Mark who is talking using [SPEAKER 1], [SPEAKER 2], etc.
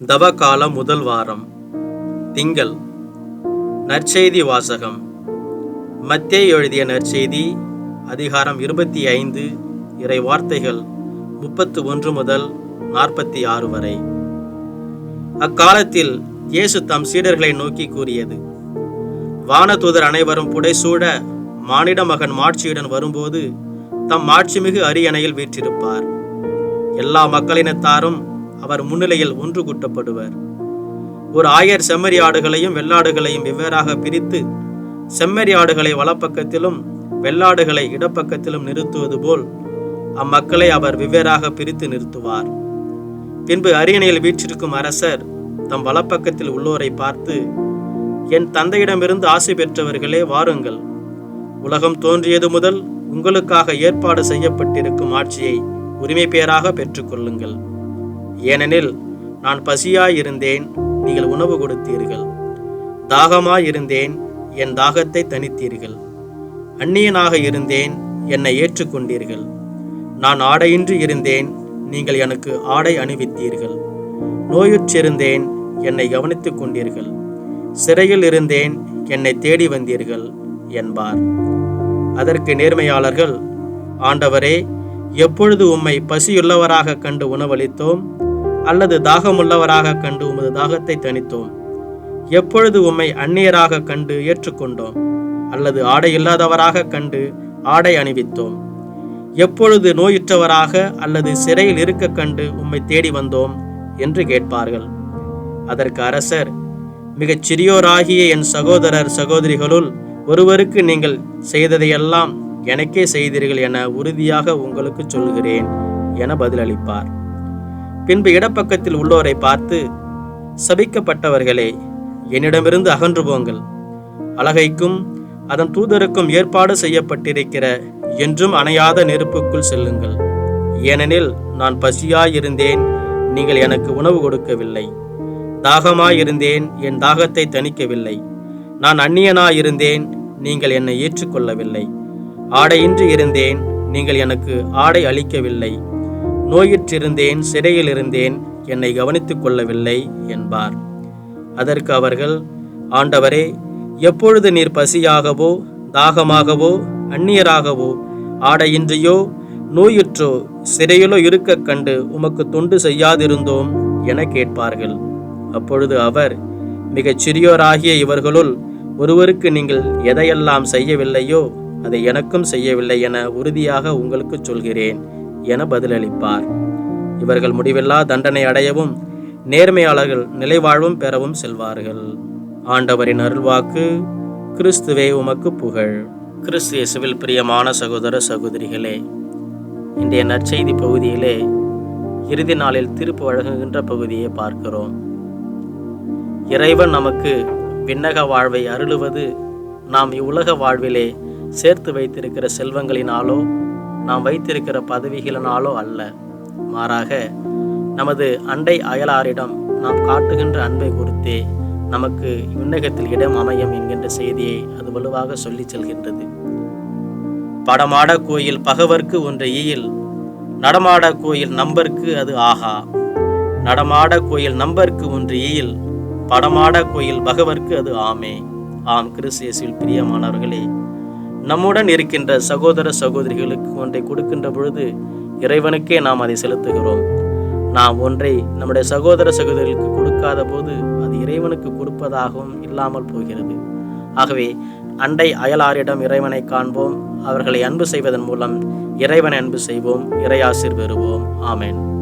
[SPEAKER 1] தவகால முதல் வாரம். திங்கள். நற்செய்தி வாசகம். மத்திய எழுதிய நற்செய்தி அதிகாரம் இருபத்தி ஐந்து இறை வார்த்தைகள் முப்பத்து ஒன்று முதல் நாற்பத்தி ஆறு வரை. அக்காலத்தில் இயேசு தம் சீடர்களை நோக்கி கூறியது வானதூதர் அனைவரும் புடைசூட மானிட மகன் மாட்சியுடன் வரும்போது தம் மாட்சிமிகு அரியணையில் வீற்றிருப்பார். எல்லா மக்களினத்தாரும் அவர் முன்னிலையில் ஒன்று கூட்டப்படுவர். ஒரு ஆயர் செம்மறி ஆடுகளையும் வெள்ளாடுகளையும் வெவ்வேறாக பிரித்து செம்மறி ஆடுகளை வலப்பக்கத்திலும் வெள்ளாடுகளை இடப்பக்கத்திலும் நிறுத்துவது போல் அம்மக்களை அவர் வெவ்வேறாக பிரித்து நிறுத்துவார். பின்பு அரியணையில் வீற்றிருக்கும் அரசர் தம் வலப்பக்கத்தில் உள்ளோரை பார்த்து என் தந்தையிடமிருந்து ஆசை பெற்றவர்களே வாருங்கள். உலகம் தோன்றியது முதல் உங்களுக்காக ஏற்பாடு செய்யப்பட்டிருக்கும் ஆட்சியை உரிமை பெயராக பெற்றுக்கொள்ளுங்கள். ஏனெனில் நான் பசியாயிருந்தேன் நீங்கள் உணவு கொடுத்தீர்கள். தாகமாயிருந்தேன் என் தாகத்தை தனித்தீர்கள் அந்நியனாக இருந்தேன் என்னை ஏற்றுக்கொண்டீர்கள். நான் ஆடையின்றி இருந்தேன் நீங்கள் எனக்கு ஆடை அணிவித்தீர்கள். நோயுற்றிருந்தேன் என்னை கவனித்துக் கொண்டீர்கள். சிறையில் இருந்தேன் என்னை தேடி வந்தீர்கள் என்பார். அதற்கு நேர்மையாளர்கள் ஆண்டவரே எப்பொழுது உம்மை பசியுள்ளவராக கண்டு உணவளித்தோம் அல்லது தாகமுள்ளவராக கண்டு உமது தாகத்தை தணித்தோம். எப்பொழுது உம்மை அந்நியராக கண்டு ஏற்றுக்கொண்டோம் அல்லது ஆடை இல்லாதவராக கண்டு ஆடை அணிவித்தோம். எப்பொழுது நோயுற்றவராக அல்லது சிறையில் இருக்க கண்டு உம்மை தேடி வந்தோம் என்று கேட்பார்கள். அதற்கு அரசர் மிகச் சிறியோராகிய என் சகோதரர் சகோதரிகளுள் ஒருவருக்கு நீங்கள் செய்ததையெல்லாம் எனக்கே செய்தீர்கள் என உறுதியாக உங்களுக்கு சொல்கிறேன் என பதிலளிப்பார். பின்பு இடப்பக்கத்தில் உள்ளோரை பார்த்து சபிக்கப்பட்டவர்களே என்னிடமிருந்து அகன்று போங்கள். அழகைக்கும் அதன் தூதருக்கும் ஏற்பாடு செய்யப்பட்டிருக்கிற என்றும் அணையாத நெருப்புக்குள் செல்லுங்கள். ஏனெனில் நான் பசியாயிருந்தேன் நீங்கள் எனக்கு உணவு கொடுக்கவில்லை. தாகமாயிருந்தேன் என் தாகத்தை தணிக்கவில்லை. நான் அந்நியனாயிருந்தேன் நீங்கள் என்னை ஏற்றுக்கொள்ளவில்லை. ஆடையின்றி இருந்தேன் நீங்கள் எனக்கு ஆடை அளிக்கவில்லை. நோயிற்றிருந்தேன் சிறையில் இருந்தேன் என்னை கவனித்துக் கொள்ளவில்லை என்பார். அதற்கு அவர்கள் ஆண்டவரே எப்பொழுது நீர் பசியாகவோ தாகமாகவோ அந்நியராகவோ ஆடையின்றியோ நோயுற்றோ சிறையிலோ இருக்கக் கண்டு உமக்கு தொண்டு செய்யாதிருந்தோம் என கேட்பார்கள். அப்பொழுது அவர் மிகச் சிறியோராகிய இவர்களுள் ஒருவருக்கு நீங்கள் எதையெல்லாம் செய்யவில்லையோ அதை எனக்கும் செய்யவில்லை என உறுதியாக உங்களுக்கு சொல்கிறேன். என பதிலளிப்பார். இவர்கள் முடிவில்லா தண்டனை அடையவும் நேர்மையாளர்கள் நிலைவாழ்வும் பெறவும் செல்வார்கள். ஆண்டவரின் அருள்வாக்கு கிறிஸ்துவே உமக்கு புகழ். கிறிஸ்து இயேசுவில் பிரியமான சகோதர சகோதரிகளே இன்றைய நற்செய்தி பகுதியிலே இறுதி நாளில் திருப்பு வழங்குகின்ற பகுதியை பார்க்கிறோம். இறைவன் நமக்கு விண்ணக வாழ்வை அருளுவது நாம் இவ்வுலக வாழ்விலே சேர்த்து வைத்திருக்கிற செல்வங்களினாலோ நாம் வைத்திருக்கிற பதவிகளினாலோ அல்ல. மாறாக நமது அண்டை அயலாரிடம் நாம் காட்டுகின்ற அன்பை குறித்தே நமக்கு விண்ணகத்தில் இடம் அமையும் என்கின்ற செய்தியை அது வலுவாக சொல்லிச் செல்கின்றது. படமாட கோயில் பகவர்க்கு ஒன்று ஈயில் நடமாட கோயில் நம்பர்க்கு அது ஆகா நடமாட கோயில் நம்பர்க்கு ஒன்று ஈயில் படமாட கோயில் பகவர்க்கு அது ஆமே. ஆம் கிறிஸ்தியஸில் பிரியமானவர்களே நம்முடன் இருக்கின்ற சகோதர சகோதரிகளுக்கு ஒன்றை கொடுக்கின்ற பொழுது இறைவனுக்கே நாம் அதை செலுத்துகிறோம். நாம் ஒன்றை நம்முடைய சகோதர சகோதரிகளுக்கு கொடுக்காத போது அது இறைவனுக்கு கொடுப்பதாகவும் இல்லாமல் போகிறது. ஆகவே அண்டை அயலாரிடம் இறைவனை காண்போம். அவர்களை அன்பு செய்வதன் மூலம் இறைவனை அன்பு செய்வோம். இறையாசிர் பெறுவோம் ஆமேன்.